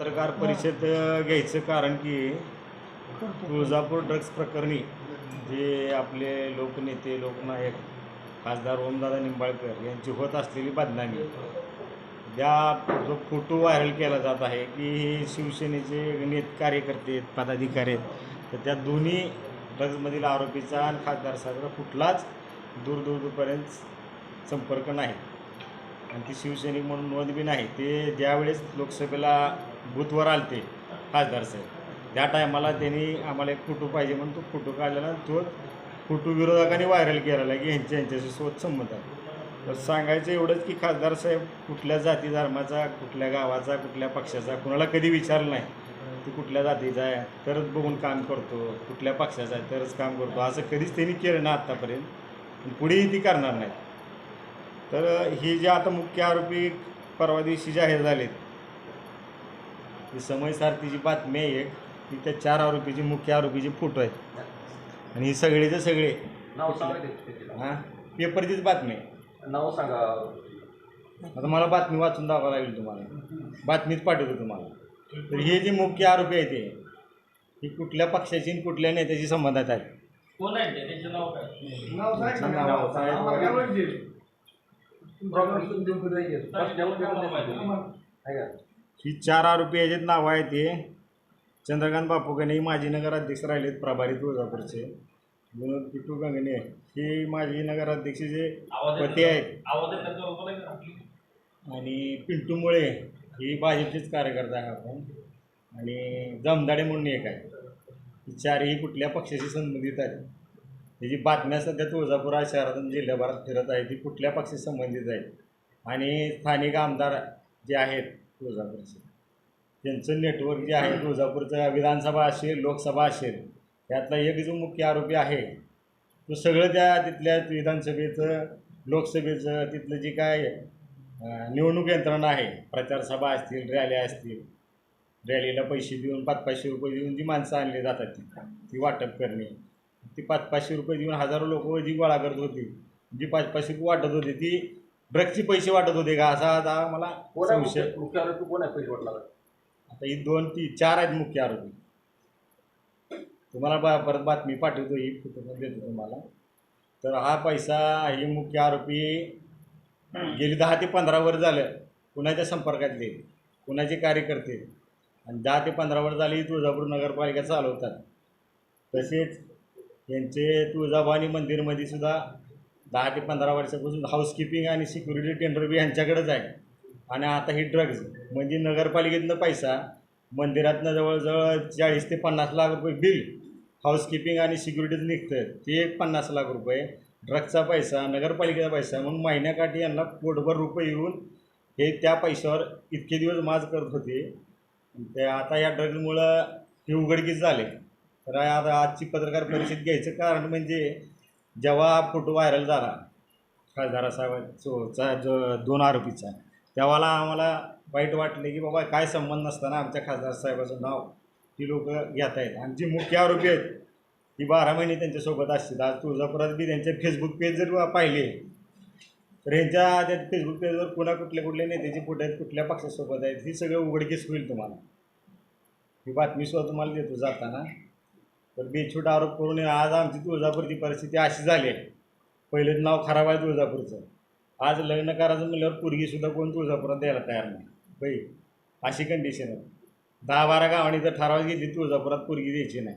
पत्रकार परिषद घ्यायचं कारण की तुळजापूर ड्रग्ज प्रकरणी जे आपले लोकनेते लोकनायक खासदार ओमदादा निंबाळकर यांची होत असलेली बदनामी ज्या जो फोटो व्हायरल केला जात आहे की हे शिवसेनेचे नेत कार्यकर्ते आहेत पदाधिकारी आहेत तर त्या दोन्ही ड्रग्जमधील आरोपीचा आणि खासदार साहेबचा कुठलाच दूरदूरपर्यंत दूर दूरपर्यंत संपर्क नाही. आणि ती शिवसैनिक म्हणून नोंद बी नाही. ते ज्यावेळेस लोकसभेला बुधवार आले ते खासदार साहेब. त्या टायमाला त्यांनी आम्हाला एक फोटो पाहिजे म्हणून तो फोटो काढलेला तो फोटो विरोधकांनी व्हायरल केलेला की यांच्या यांच्याशी सोबत संमत आहे. तर सांगायचं एवढंच की खासदार साहेब कुठल्या जाती धर्माचा कुठल्या गावाचा कुठल्या पक्षाचा कुणाला कधी विचारलं नाही. ती कुठल्या जातीचा आहे तरच बघून काम करतो. कुठल्या पक्षाचा आहे तरच काम करतो. असं कधीच त्यांनी केलं ना आत्तापर्यंत पुढेही ती करणार नाही. तर ही जे आता मुख्य आरोपी परवा दिवशी जाहीर झालेत ही समय सारथीची बातमी आहे एक. की त्या चार आरोपीचे मुख्य आरोपीचे फोटो आहेत आणि ही सगळेचे सगळे. नाव सांगा ते- त्याचे हां? पेपरचीच बातमी आहे. नाव. सांगा. आता मला बातमी वाचून दाखवावं लागेल तुम्हाला. बातमीच पाठवतो तुम्हाला. तर हे जे मुख्य आरोपी आहे ते ही कुठल्या पक्षाची आणि कुठल्या नेत्याशी संबंधात आहेत? कोण आहे ते? त्याचं नाव काय? नाव. आहे का? ही चार आरोपी याच्यात नावं आहेत ते चंद्रकांत बापू गणे माजी नगराध्यक्ष राहिलेत प्रभारी तुळजापूरचे. विनोद पिटू गंगणे हे माजी नगराध्यक्ष जे पती आहेत? आणि पिंटू मुळे ही भाजपचेच कार्यकर्ता आहे आपण. आणि जमदाडे म्हणून एक आहे ही चारही कुठल्या पक्षाशी संबंधित आहेत. त्याची बातम्या सध्या तुळजापूर शहरातून जिल्ह्याभरात फिरत आहे ती कुठल्या पक्षाशी संबंधित आहे आणि स्थानिक आमदार जे आहेत तुळजापूरचे त्यांचं नेटवर्क जे आहे तुळजापूरचं विधानसभा असेल लोकसभा असेल यातला एक जो मुख्य आरोपी आहे तो सगळं त्या तिथल्या विधानसभेचं लोकसभेचं तिथलं जे काय निवडणूक यंत्रणा आहे प्रचारसभा असतील रॅल्या असतील रॅलीला पैसे देऊन पाच पाचशे रुपये देऊन जी माणसं आणली जातात ती ती वाटप करणे. ती पाच पाचशे रुपये देऊन हजारो लोक जी गोळा करत होती जी पाच पाचशे रुपये वाटत होती ती ड्रगचे पैसे वाटत होते का? असा आता मला कोण आहे संशय. मुख्य- मुख्य आरोपी कोण आहे पैसे वाटला आता ही दोन ती चार आहेत मुख्य आरोपी. तुम्हाला बा परत बातमी पाठवतो ही फोटो पण देतो तुम्हाला. तर हा पैसा ही मुख्य आरोपी गेली दहा ते पंधरा वर झालं. कुणाच्या संपर्कातले कुणाचे कार्यकर्ते आणि दहा ते पंधरा वर झाली तुळजापूर नगरपालिका चालवतात. तसेच यांचे तुळजाभवानी मंदिरमध्ये सुद्धा दहा ते पंधरा वर्षापासून हाऊसकीपिंग आणि सिक्युरिटी टेंडर बी यांच्याकडेच आहे. आणि आता ही ड्रग्ज म्हणजे नगरपालिकेतनं पैसा मंदिरातनं जवळजवळ चाळीस ते पन्नास लाख रुपये बिल हाऊसकीपिंग आणि सिक्युरिटीज निघतं ते एक पन्नास लाख रुपये ड्रगचा पैसा नगरपालिकेचा पैसा म्हणून महिन्याकाठी यांना पोटभर रुपये येऊन हे त्या पैशावर इतके दिवस माज करत होते. ते आता या ड्रग्जमुळं हे उघडकीस झाले. तर आता आजची पत्रकार परिषद घ्यायचं कारण म्हणजे जेव्हा फोटो व्हायरल झाला खासदारासाहेबांचा जो दोन आरोपीचा तेव्हाला आम्हाला वाईट वाटले की बाबा काय संबंध नसताना आमच्या खासदार साहेबाचं नाव ती लोक घेत आहेत आणि जी मुख्य आरोपी आहेत ती बारा महिने त्यांच्यासोबत असतील. आज तुळजापुरात बी त्यांचे फेसबुक पेज जर पाहिले तर ह्यांच्या त्या फेसबुक पेजवर कुणा कुठल्या कुठल्या नेत्याचे फोटो आहेत कुठल्या पक्षासोबत आहेत ही सगळं उघडकीस होईल तुम्हाला. ही बातमी सुद्धा तुम्हाला देतो जाताना. तर बेछूट आरोप करून आज आमची तुळजापूरची परिस्थिती अशी झाली आहे. पहिलेच नाव खराब आहे तुळजापूरचं. आज लग्न करायचं म्हणल्यावर पोरगीसुद्धा कोण तुळजापुरात द्यायला तयार नाही. बाई अशी कंडिशन आहे. दहा बारा गावांनी जर ठराव घेतली तुळजापुरात पोरगी द्यायची नाही.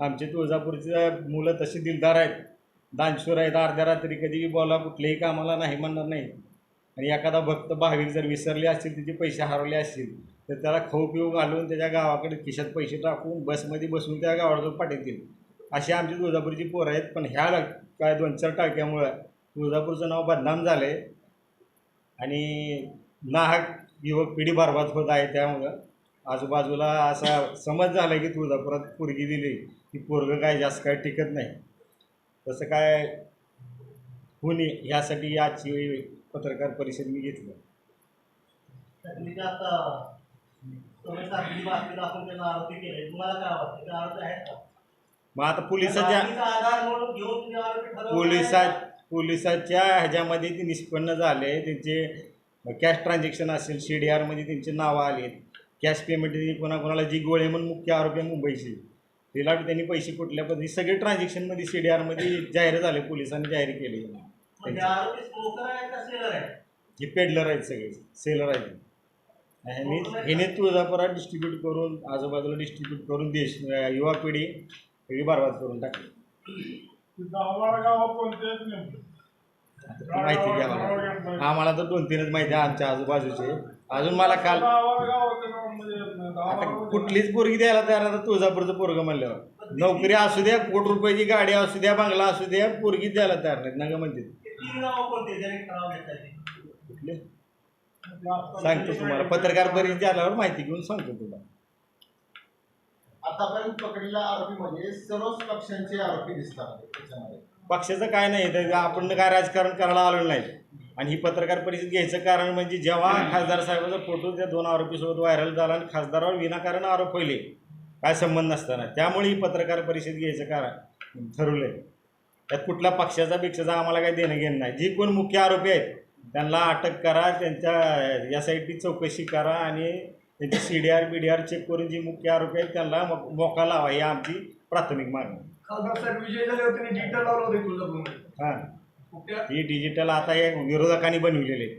आमचे तुळजापूरचे मुलं तशी दिलदार आहेत. दानशूर आहेत अर्ध्या रात्री कधी बोला कुठल्याही कामाला नाही म्हणणार नाही. आणि एखादा भक्त भाविक जर विसरले असतील तिचे पैसे हरवले असतील तर त्याला खाऊ पिऊ घालून त्याच्या गावाकडे खिशात पैसे टाकून बसमध्ये बसून त्या गावाला पाठवतील. अशी आमची तुळजापूरची पोरं आहेत पण ह्या ल- काय दोन चार टाळक्यामुळं तुळजापूरचं नाव बदनाम झालं आहे आणि नाहक युवक पिढी बरबाद होत आहे त्यामुळं. आजूबाजूला असा समज झाला की तुळजापुरात पोरगी दिली की पोरगं काय जास्त काय टिकत नाही. तसं काय होणे ह्यासाठी आजची पत्रकार परिषद मी घेतली. मग आता पोलिसाच्या पोलिसात पोलिसाच्या ह्याच्यामध्ये ते निष्पन्न झाले. त्यांचे कॅश ट्रान्झॅक्शन असेल सी डी आरमध्ये त्यांची नावं आली कॅश पेमेंट कोणाकोणाला जी गोळे म्हणून मुख्य आरोपी आहे मुंबईची. तिला त्यांनी पैसे कुठल्या पद्धती सगळे ट्रान्झॅक्शनमध्ये सी डी आरमध्ये जाहीर झाले पोलिसांनी जाहीर केले. म्हणजे आरोपी स्मोकर आहे का सेलर आहे हे पेडलर आहेत सगळे. सेलर आहेत. ह्याने ह्याने तुळजापुरात डिस्ट्रीब्यूट करून आजूबाजूला डिस्ट्रीब्यूट करून देश युवा पिढी सगळी बरबाद करून टाकली. माहिती घ्यावा आम्हाला. तर दोन तीनच माहिती आहे आमच्या आजूबाजूचे. अजून मला काल आता कुठलीच पोरगी द्यायला तयार आता तुळजापूरचं पोरगं म्हणल्यावर. नोकरी असू द्या कोटी रुपयाची गाडी असू द्या बंगला असू द्या पोरगी द्यायला तयार नाहीत नका म्हणते तीन ठराव कुठले? सांगतो तुम्हाला. पत्रकार परिषद आल्यावर माहिती घेऊन सांगतो तुला. आतापर्यंत पकडलेल्या आरोपीमध्ये सर्वच पक्षांचे आरोपी दिसतात त्याच्यामध्ये. पक्षाचं काय नाही तर आपण काय राजकारण करायला आलो नाही. आणि ही पत्रकार परिषद घ्यायचं कारण म्हणजे जेव्हा खासदार साहेबाचा फोटो त्या दोन आरोपीसोबत व्हायरल झाला आणि खासदारावर विनाकारण आरोप होईल काय संबंध नसताना त्यामुळे ही पत्रकार परिषद घ्यायचं कारण ठरवलं आहे त्यात कुठल्या पक्षाचा पेक्षाचा आम्हाला काही देणं घेणं नाही जी कोण मुख्य आरोपी आहेत त्यांना अटक करा त्यांच्या या साईडची चौकशी करा आणि त्यांची C D R B D R check करून जी मुख्य आरोपी आहेत त्यांना मोका लावा ही आमची प्राथमिक मागणी आहे. खासदार साहेब विजय झाले होते डिजिटल लावलं होते तुळजापूरमध्ये हां कुठल्या ही डिजिटल आता हे विरोधकांनी बनवलेले आहेत.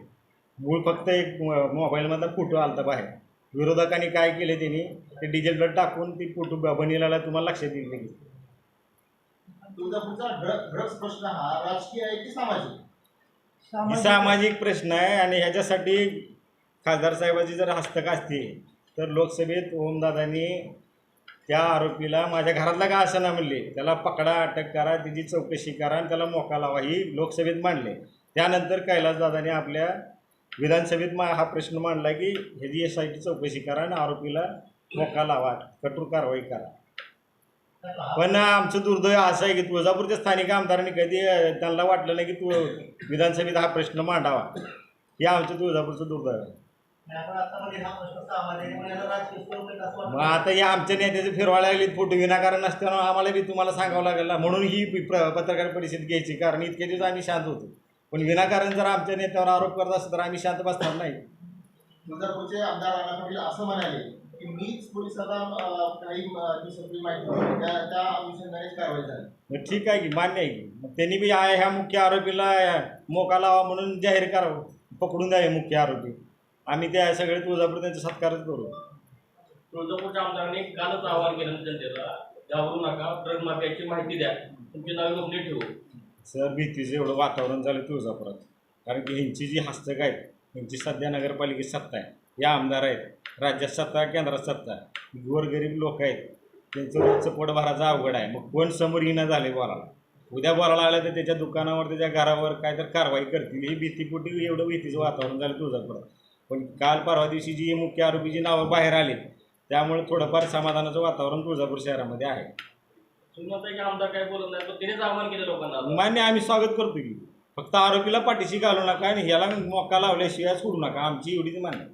मूळ फक्त एक मोबाईलमधला फोटो आलता बाहेर विरोधकांनी काय केले त्यांनी ते डिजिटल टाकून ती फोटो ब- बनवलेला तुम्हाला लक्षात येईल लगेच. ड्रग्स प्रश्न हा राजकीय आहे की सामाजिक? ही सामाजिक प्रश्न आहे आणि ह्याच्यासाठी खासदार साहेबाची जर हस्तक असते तर लोकसभेत ओमदादांनी त्या आरोपीला माझ्या घरातला का असं ना म्हणले? त्याला पकडा अटक करा त्याची चौकशी करा आणि त्याला मोका लावा ही लोकसभेत मांडले. त्यानंतर कैलासदादांनी आपल्या विधानसभेत मा हा प्रश्न मांडला की ह्याची एस आय टी चौकशी करा आणि आरोपीला मोका लावा कठोर कारवाई करा. पण आमचं दुर्दैव असं आहे की तुळजापूरच्या स्थानिक आमदारांनी कधी त्यांना वाटलं नाही की तू विधानसभेत हा प्रश्न मांडावा. हे आमचं तुळजापूरचं दुर्दैव आहे. मग आता हे आमच्या नेत्याचे फिरवायला लागले फोटो विनाकारण नसताना आम्हाला बी तुम्हाला सांगावं लागेल ना. म्हणून ही पत्रकार परिषद घ्यायची कारण इतके दिवस आम्ही शांत होतो. पण विनाकारण जर आमच्या नेत्यावर आरोप करत असत तर आम्ही शांत बसणार नाही. तुळजापूरचे आमदार राणा पाटील असं म्हणाले. मीच पोलिसाला अं, काही अं, दिवसापूर्वी माहिती दिली. त्या त्या अनुषंगानेच कारवाई झाली. मग ठीक आहे की मान्य आहे की. मग त्यांनी बी आहे ह्या मुख्य आरोपीला मोका लावा म्हणून जाहीर करावं. पकडून द्या हे मुख्य आरोपी. आम्ही त्या सगळे तुळजापूर त्यांचा सत्कारच करू. तुळजापूरच्या आमदारांनी कालच आवाहन केलं जनतेला घाबरू नका ड्रग माफियाची माहिती द्या. तुमची नावे नोंदणी ठेवू. सर भीतीचं एवढं वातावरण झालं तुळजापुरात. कारण की ह्यांची जी हस्तक आहेत ह्यांची सध्या नगरपालिकेत सत्ता आहे. या आमदार आहेत. राज्यात सत्ता केंद्रात सत्ता. गोरगरीब लोक आहेत. त्यांचं रोजचं पोट भरायचं अवघड आहे. मग कोण समोर येणं झाले बोलायला? उद्या बोलायला आलं तर त्याच्या दुकानावर त्याच्या घरावर काय तर कारवाई करतील. ही भीतीपोटी एवढं भीतीचं वातावरण झालं तुळजापुरात. पण काल परवा दिवशी जी मुख्य आरोपीची नावं बाहेर आली त्यामुळे थोडंफार समाधानाचं वातावरण तुळजापूर शहरामध्ये आहे. तुम्ही की आमदार काय बोलत नाही पण तिनेच आवाहन केलं लोकांना मान्य आम्ही स्वागत करतो की फक्त आरोपीला पाठीशी घालू नका आणि ह्याला मोका लावल्याशिवाय सोडू नका. आमची एवढीच मान्य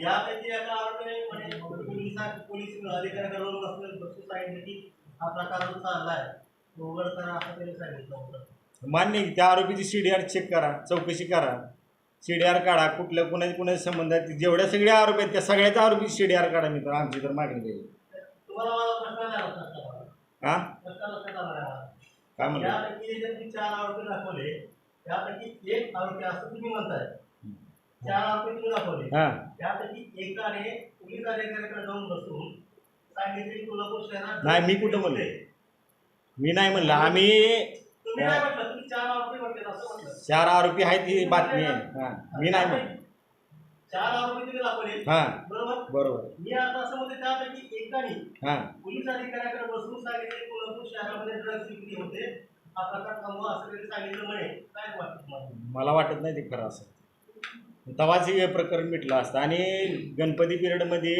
यापैकी एका म्हणजे पोलिसां अधिकाऱ्याकडून बसून बसून सांगितलं की हा प्रकार जो चाललाय तो उघड करा असं त्यांनी सांगितलं होतं. मान्य आहे की त्या आरोपीची सी डी आर चेक करा चौकशी करा. सी डी आर काढा कुठल्या कुणाचे कुणाचे संबंध आहेत जेवढ्या सगळ्या आरोपी आहेत त्या सगळ्याच्या आरोपी सी डी आर काढा मी तर आमची तर मागणी जाईल तुम्हाला मला प्रश्न नाही आला प्रश्न हां? लक्षात आला नाही मला. काय म्हणलं? यापैकी जे तुम्ही चार आरोपी दाखवले त्यापैकी एक आरोपी असं तुम्ही म्हणताय. दाखवले. हां. त्यापैकी एकाने पोलीस अधिकाऱ्याकडे जाऊन बसून सांगितले की शहरात नाही, मी कुठं म्हणलो? मी नाही म्हणलं. आम्ही तुम्ही नाही म्हटलं. तुम्ही चार आरोपी म्हटले असं म्हटलं. चार आरोपी आहेत ही बातमी. आहे हां. मी नाही म्हणलं चार आरोपी तुम्ही दाखवले. हां. बरोबर? बरोबर. मी आता असं म्हणते त्यापैकी एकाने हां. पोलीस अधिकाऱ्याकडे बसून सांगितले की कोल्हापूर शहरामध्ये ड्रग्स विक्री होते. हा प्रकार थांबवा असं त्यांनी सांगितलं म्हणे. काय वाटतं तुम्हाला? मला वाटत नाही ते खरं असं. तवाच हे प्रकरण मिटलं असतं. आणि गणपती पिरियडमध्ये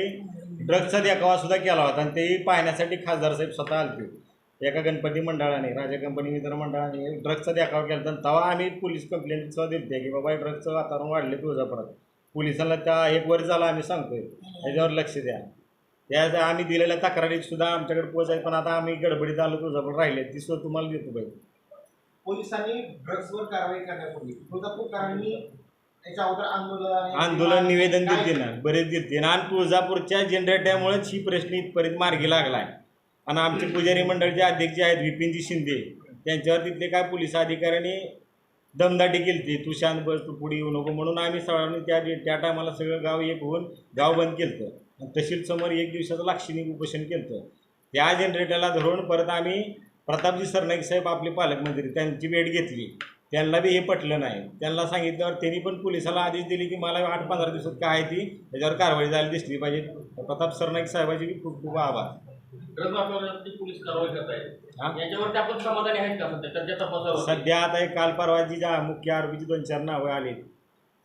ड्रग्सचा देखावा सुद्धा केला होता आणि तेही पाहण्यासाठी खासदार साहेब स्वतः आलते. एका गणपती मंडळाने राजा कंपनी मित्र मंडळाने ड्रग्सचा देखावा केला होता तेव्हा आम्ही पोलीस कंप्लेंट सुद्धा दिली की बाबा हे ड्रग्सचं वातावरण वाढले तुळजापुरात. पोलिसांना त्या एक वर झाला आम्ही सांगतोय. त्याच्यावर लक्ष द्या. त्या आम्ही दिलेल्या तक्रारीत सुद्धा आमच्याकडे पोचाय पण आता आम्ही गडबडीत आलो तुळजापूर राहिले. ती सुद्धा तुम्हाला देतो पाहिजे पोलिसांनी ड्रग्सवर कारवाई करण्यापूर्वी तुळजापूरकरांनी अगोदर आंदोलन आंदोलन निवेदन देते ना. बरेच देते ना आणि तुळजापूरच्या जनरेट्यामुळेच ही प्रश्न इथपर्यंत मार्गी लागलाय. आणि आमचे पुजारी मंडळचे अध्यक्ष आहेत विपिनजी शिंदे. त्यांच्यावर तिथले काय पोलीस अधिकाऱ्यांनी दमदाटी केली ती तू शांत बस तू पुढे येऊ नको म्हणून आम्ही सगळ्यांनी त्या त्या टायमाला सगळं गाव एक होऊन गाव बंद केलं आणि तहसील समोर एक दिवसाचं लाक्षणिक उपोषण केलं त्या जनरेटरला धरून परत आम्ही प्रतापजी सरनाईक साहेब आपले पालकमंत्री त्यांची भेट घेतली. त्यांना बी हे पटलं नाही. त्यांना सांगितल्यावर त्यांनी पण पोलिसाला आदेश दिले की मला आठ पंधरा दिवसात काय आहे ती त्याच्यावर कारवाई झाली दिसली पाहिजे. प्रताप सरनाईक साहेबांचे खूप खूप आभार. सध्या? आता एक काल परवाची ज्या मुख्य आरोपीची दोन चार नावं आली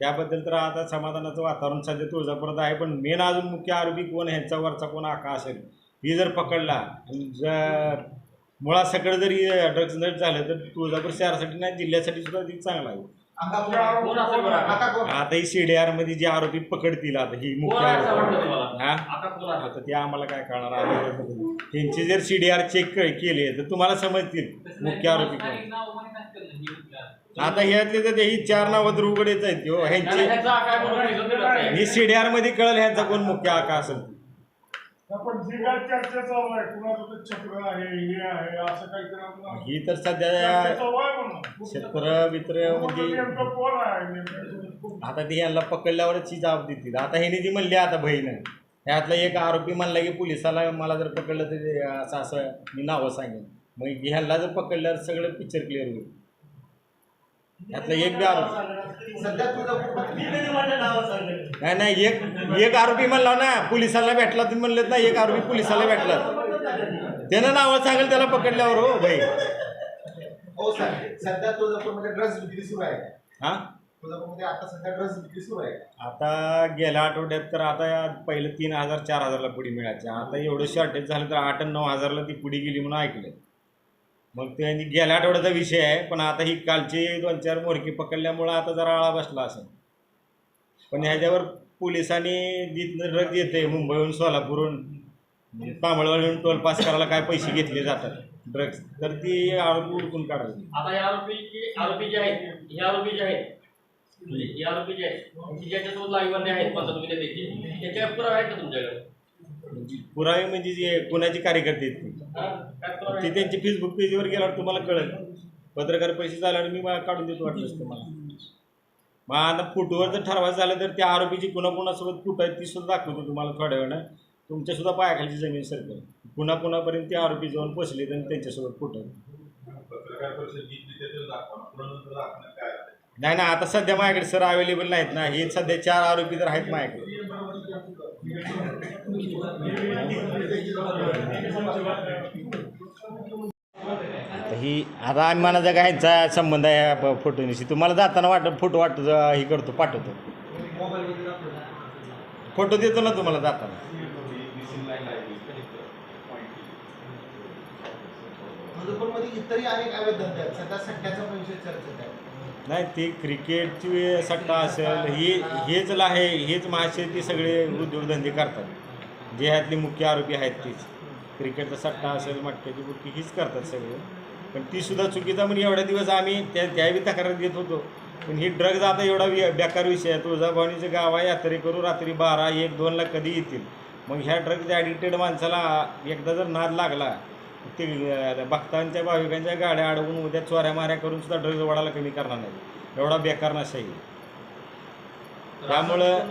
त्याबद्दल तर आता समाधानाचं वातावरण सध्या तुळजापुरात आहे. पण मेन अजून मुख्य आरोपी कोण ह्यांचा वरचा कोण आका असेल ही जर पकडला जर मुळात सगळं जरी ड्रग्ज नट झालं तर तुळजापूर शहरासाठी नाही जिल्ह्यासाठी सुद्धा ती चांगला आहे. आता ही CDR मध्ये जे आरोपी पकडतील आता ही मुख्य आरोपी. हा? आता ते आम्हाला काय कळणार त्यांचे जर सी डी आर चेक केले तर तुम्हाला समजतील मुख्य आरोपी कोण आता ह्यातले तर ही चार नावं तर उघडेच आहेत हो. ह्यांचे. ही सी डी आरमध्ये कळेल ह्यांचा कोण मुख्य आका असेल. पण जी काय चर्चा चालू आहे कुणाचं ते चक्र आहे हे आहे असं काहीतरी आपण- ही तर सध्या चर्चा चालू आहे म्हणून. क्षेत्र मित्र म्हणजे नेमकं कोण आहे नेमकं? आता ते यांना पकडल्यावरच ही जाब देतील आता ह्याने जी म्हणली आता बहीण ह्यातला एक आरोपी म्हणला की पोलिसाला मला जर पकडलं तर ते असं असं मी नावं सांगेन मग ह्याला जर पकडल्यावर सगळं पिक्चर क्लिअर होईल ह्यातला एक बी आरोपी. नाही नाही एक एक आरोपी म्हणला ना पोलिसाला भेटला तुम्ही म्हणलेत ना एक आरोपी पोलिसाला भेटला. त्यानं नावं सांगेल त्याला पकडल्यावर हो भाई हो सर. सध्या तुळजापूरमध्ये ड्रग्स विक्री सुरू आहे. हा? तुळजापूरमध्ये आता सध्या ड्रग्स विक्री सुरू आहे. आता गेल्या आठवड्यात तर आता या पहिलं तीन हजार चार हजारला पुडी मिळायची. आता एवढं शॉर्टेज झालं तर आठ नऊ हजारला ती पुडी गेली म्हणून ऐकलं मग ते गेल्या आठवड्याचा विषय आहे पण आता ही कालची दोन चार मोरकी पकडल्यामुळं आता जरा आळा बसला असेल. पण ह्याच्यावर पोलिसांनी जिथनं येते मुंबईहून सोलापूरहून म्हणजे तामिळवाडीहून टोल पास करायला काय पैसे घेतले जातात ड्रग्स तर ती आरोपी उडकून काढायची आता या आरोपीचे आरोपी जे आहेत हे आरोपी जे आहेत म्हणजे हे आरोपी जे आहेत की ज्याच्यासोबत लाईव्ह आहेत पंचायत त्याच्या पुरावे आहेत का तुमच्याकडे? पुरावे म्हणजे जे कोणाचे कार्यकर्ते आहेत ते? काय पुरावे ते आहेत? त्यांच्या फेसबुक पेजवर गेल्यावर तुम्हाला कळेल. पत्रकार पैसे झाल्यावर मी काढून देतो वाटलंच तुम्हाला मग आता फोटोवर जर ठरवायचं झालं तर त्या आरोपीची कुणाकुणासोबत कुठं आहेत ती सुद्धा दाखवतो तुम्हाला थोड्या वेळानं तुमच्या सुद्धा पायाखालची जमीन सरकेल पुन्हा पुन्हापर्यंत ते आरोपी जाऊन पोचले तर त्यांच्यासोबत कुठं पुन्हा? नाही ना आता सध्या माझ्याकडे सर अवेलेबल नाहीत ना. हे सध्या चार आरोपी तर आहेत माझ्याकडे. ही आता आम्ही म्हणायचं का ह्यांचा संबंध आहे फोटोनिशी. तुम्हाला जाताना वाटत फोटो वाटत हे करतो पाठवतो. फोटो देतो ना तुम्हाला जाताना. मिसिंग इतरही अनेक अवैध धंदे आहेत सध्या सट्ट्याचा पण विषय चर्चेत आहे. नाही ती क्रिकेटची सट्टा असेल हे हेच आहे हेच महाशेती सगळे उद्योगधंदे करतात. जे ह्यातले मुख्य आरोपी आहेत तीच. क्रिकेटचा सट्टा असेल मटक्याची बुटकी हीच करतात सगळे. पण ती सुद्धा चुकीचा म्हणजे एवढ्या दिवस आम्ही त्या त्याही तक्रार देत होतो. पण ही ड्रग्ज आता एवढा वि- बेकार विषय आहे. तुळजाभवानीचं गाव आहे यात्रे करू रात्री बारा एक दोनला कधी येतील? मग ह्या ड्रग्ज ॲडिक्टेड माणसाला एकदा जर नाद लागला ते भक्तांच्या भाविकांच्या गाड्या अडवून उद्या चोऱ्या माऱ्या करून सुद्धा ड्रग्ज वडाला कमी करणार नाही. एवढा बेकार नशा आहे. त्यामुळं